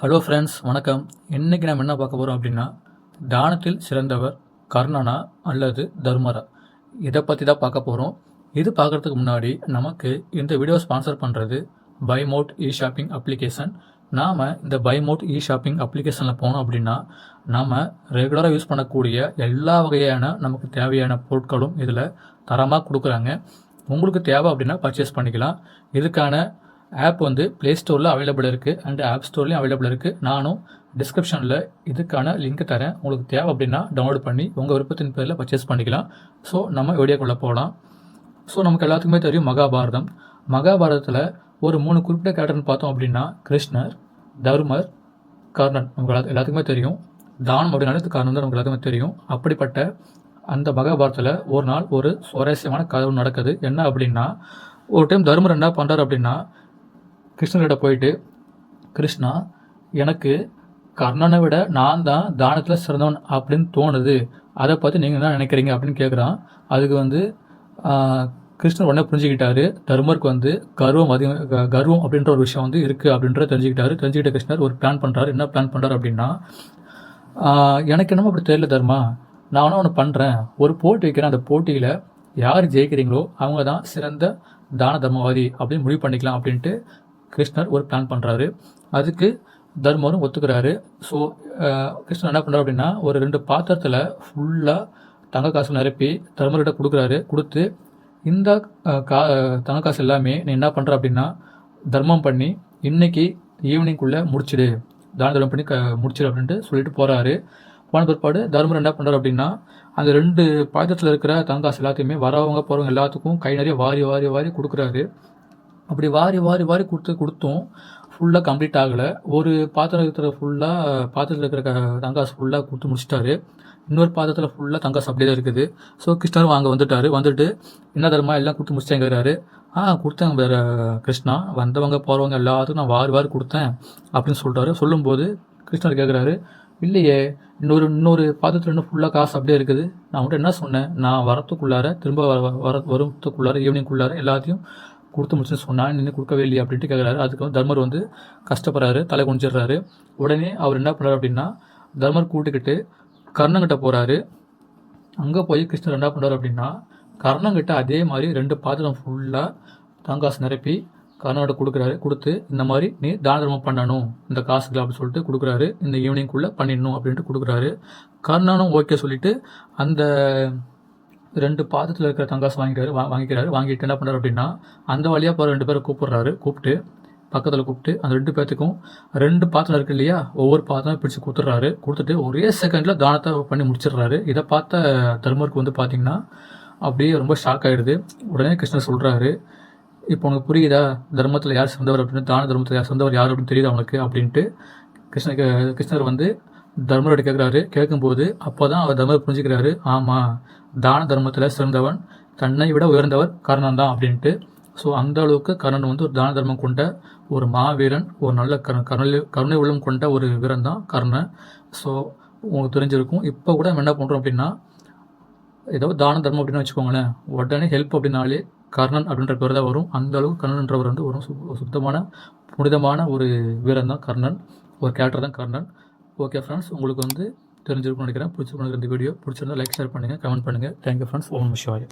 Hello friends வணக்கம். இன்றைக்கி நம்ம என்ன பார்க்க போகிறோம் அப்படின்னா தானத்தில் சிறந்தவர் கர்ணனா அல்லது தர்மரா? இதை பற்றி தான் பார்க்க போகிறோம் இது பார்க்குறதுக்கு முன்னாடி நமக்கு இந்த வீடியோ ஸ்பான்சர் பண்ணுறது பைமோட் இ ஷாப்பிங் அப்ளிகேஷன் நாம் இந்த பைமோட் இ ஷாப்பிங் அப்ளிகேஷனில் போனோம் அப்படின்னா நாம் ரெகுலராக யூஸ் பண்ணக்கூடிய எல்லா வகையான நமக்கு தேவையான பொருட்களும் இதில் தரமாக கொடுக்குறாங்க. உங்களுக்கு தேவை அப்படின்னா பர்ச்சேஸ் பண்ணிக்கலாம். இதுக்கான ஆப் வந்து ப்ளே ஸ்டோரில் அவைலபிள் இருக்குது அண்ட் ஆப் ஸ்டோர்லேயும் அவைலபிள் இருக்குது நானும் டிஸ்கிரிப்ஷனில் இதுக்கான லிங்க் தரேன். உங்களுக்கு தேவை அப்படின்னா டவுன்லோட் பண்ணி உங்கள் விருப்பத்தின் பேரில் பர்ச்சேஸ் பண்ணிக்கலாம். ஸோ நம்ம வீடியோக்குள்ளே போகலாம் ஸோ நமக்கு எல்லாத்துக்குமே தெரியும் மகாபாரதம். மகாபாரதத்தில் ஒரு மூணு குறிப்பிட்ட கேரக்டர்னு பார்த்தோம் அப்படின்னா கிருஷ்ணர் தர்மர் கர்ணன். நமக்கு எல்லா- எல்லாத்துக்குமே தெரியும். தானம் அப்படின்னாலே கர்ணன் தான் நமக்கு எல்லாத்துக்குமே தெரியும். அப்படிப்பட்ட அந்த மகாபாரதத்தில் ஒரு நாள் ஒரு சுவாரஸ்யமான கதவு நடக்குது. என்ன அப்படின்னா ஒரு டைம் தர்மர் என்ன பண்ணுறாரு அப்படின்னா கிருஷ்ணர்கிட்ட போயிட்டு கிருஷ்ணா எனக்கு கர்ணனை விட நான் தான் தானத்தில் சிறந்தவன் அப்படின்னு தோணுது. அதை பார்த்து நீங்கள் என்ன நினைக்கிறீங்க? அப்படின்னு கேட்குறான் அதுக்கு வந்து கிருஷ்ணர் உடனே புரிஞ்சுக்கிட்டாரு. தர்மருக்கு வந்து கர்வம் அதிகம் க- கர்வம் அப்படின்ற ஒரு விஷயம் வந்து இருக்குது அப்படின்றத தெரிஞ்சுக்கிட்டாரு. தெரிஞ்சுக்கிட்ட கிருஷ்ணர் ஒரு பிளான் பண்ணுறாரு என்ன பிளான் பண்ணுறாரு அப்படின்னா எனக்கு என்னமோ அப்படி தெரியல தர்மா. நான் வேணா ஒன்று பண்ணுறேன் ஒரு போட்டி வைக்கிறேன். அந்த போட்டியில் யார் ஜெயிக்கிறீங்களோ அவங்க தான் சிறந்த தான தர்மவாதி அப்படின்னு முடிவு பண்ணிக்கலாம் அப்படின்ட்டு கிருஷ்ணர் ஒரு பிளான் பண்ணுறாரு அதுக்கு தர்மரும் ஒத்துக்கிறாரு. ஸோ கிருஷ்ணர் என்ன பண்ணுறாரு அப்படின்னா ஒரு ரெண்டு பாத்திரத்தில் ஃபுல்லாக தங்க காசு நிரப்பி தர்மர்கிட்ட கொடுக்குறாரு. கொடுத்து இந்த கா தங்க காசு எல்லாமே நீ என்ன பண்ணுற அப்படின்னா தர்மம் பண்ணி இன்னைக்கு ஈவினிங்குள்ளே முடிச்சிடு. தான தர்மம் பண்ணி க முடிச்சிடு அப்படின்ட்டு சொல்லிட்டு போகிறாரு போன பிற்பாடு தர்மர் என்ன பண்ணுறாரு அப்படின்னா அந்த ரெண்டு பாத்திரத்தில் இருக்கிற தங்க காசு எல்லாத்தையுமே வரவங்க போகிறவங்க எல்லாத்துக்கும் கை நிறைய வாரி வாரி வாரி கொடுக்குறாரு. அப்படி வாரி வாரி வாரி கொடுத்து கொடுத்தும் ஃபுல்லாக கம்ப்ளீட் ஆகலை. ஒரு பாத்திரம் இருக்கிற ஃபுல்லாக பாத்திரத்தில் இருக்கிற க- தங்காசு ஃபுல்லாக கொடுத்து முடிச்சிட்டாரு. இன்னொரு பாத்திரத்தில் ஃபுல்லாக தங்காசு அப்படியே தான் இருக்குது. ஸோ கிருஷ்ணர் வாங்க வந்துட்டாரு. வந்துட்டு என்ன தருமா? எல்லாம் கொடுத்து முடிச்சேங்கிறாரு ஆ கொடுத்தேன் வேற கிருஷ்ணா. வந்தவங்க போகிறவங்க எல்லாத்துக்கும் நான் வாரி வாரி கொடுத்தேன். அப்படின்னு சொல்லிட்டாரு சொல்லும்போது கிருஷ்ணர் கேட்குறாரு இல்லையே இன்னொரு இன்னொரு பாத்திரத்தில் இன்னும் ஃபுல்லாக காசு அப்படியே இருக்குது. நான் உன்கிட்ட என்ன சொன்னேன்? நான் வரத்துக்குள்ளார திரும்ப வர வர வரத்துக்குள்ளார ஈவினிங்குள்ளார எல்லாத்தையும் கொடுத்து முடிச்சு சொன்னால் நின்று கொடுக்கவே இல்லையே அப்படின்ட்டு கேட்குறாரு அதுக்கு வந்து தர்மர் வந்து கஷ்டப்படுறாரு தலை குனிச்சிடுறாரு உடனே அவர் என்ன பண்ணுறாரு அப்படின்னா தர்மர் கூட்டுக்கிட்டு கர்ணங்கிட்ட போகிறாரு அங்கே போய் கிருஷ்ணர் என்ன பண்ணுறாரு அப்படின்னா கர்ணங்கிட்ட அதே மாதிரி ரெண்டு பாத்திரம் ஃபுல்லாக தங்காசு நிரப்பி கர்ணகிட்ட கொடுக்குறாரு. கொடுத்து இந்த மாதிரி நீ தான தர்மம் பண்ணணும். இந்த காசுகள் அப்படின்னு சொல்லிட்டு கொடுக்குறாரு. இந்த ஈவினிங்குள்ளே பண்ணிடணும் அப்படின்ட்டு கொடுக்குறாரு. கர்ணனும் ஓகே சொல்லிட்டு அந்த ரெண்டு பாதத்தில் இருக்கிற தங்காசு வாங்கிக்கிறாரு வாங்கிக்கிறாரு. வாங்கிட்டு என்ன பண்ணுறாரு அப்படின்னா அந்த வழியாக போகிற ரெண்டு பேரை கூப்பிட்றாரு. கூப்பிட்டு பக்கத்தில் கூப்பிட்டு அந்த ரெண்டு பேர்த்துக்கும் ரெண்டு பாத்திரம் இருக்கு இல்லையா? ஒவ்வொரு பாத்திரம் பிடிச்சி கொடுத்துட்றாரு. கொடுத்துட்டு ஒரே செகண்டில் தானத்தை பண்ணி முடிச்சிடுறாரு. இதை பார்த்த தர்மருக்கு வந்து பார்த்தீங்கன்னா அப்படியே ரொம்ப ஷாக் ஆகிடுது உடனே கிருஷ்ணர் சொல்கிறாரு இப்போ உனக்கு புரியுதா? தர்மத்தில் யார் சிறந்தவர் அப்படின்னு? தான தர்மத்தில் யார் சிறந்தவர்? யார் அப்படின்னு தெரியுது அவனுக்கு அப்படின்ட்டு கிருஷ்ண கிருஷ்ணர் வந்து தர்மரோட கேட்குறாரு கேட்கும்போது அப்போ தான் அவர் தர்மர் புரிஞ்சுக்கிறாரு. ஆமாம் தான தர்மத்தில் சிறந்தவன் தன்னை விட உயர்ந்தவர் கர்ணன் தான் அப்படின்ட்டு. ஸோ அந்த அளவுக்கு கர்ணன் வந்து ஒரு தான தர்மம் கொண்ட ஒரு மாவீரன் ஒரு நல்ல கரு கருணை கருணை உள்ளம் கொண்ட ஒரு வீரன் தான் கர்ணன். ஸோ உங்களுக்கு தெரிஞ்சிருக்கும். இப்போ கூட நம்ம என்ன பண்ணுறோம் அப்படின்னா ஏதோ தான தர்மம் அப்படின்னு வச்சுக்கோங்களேன். உடனே ஹெல்ப் அப்படின்னாலே கர்ணன் அப்படின்ற பேர் தான் வரும். அந்த அளவுக்கு கர்ணன்ன்றவர் வந்து சு- ஒரு சுத்தமான புனிதமான ஒரு வீரன் தான் கர்ணன். ஒரு கேரக்டர் தான் கர்ணன். ஓகே ஃப்ரெண்ட்ஸ் உங்களுக்கு வந்து தெரிஞ்சிருக்கும்னு நினைக்கிறேன். பிடிச்சிருக்கணும் இந்த வீடியோ பிடிச்சிருந்தா லைக் ஷேர் பண்ணுங்கள் கமெண்ட் பண்ணுங்கள் தேங்க்யூ ஃப்ரெண்ட்ஸ் ஓம் விஷயம்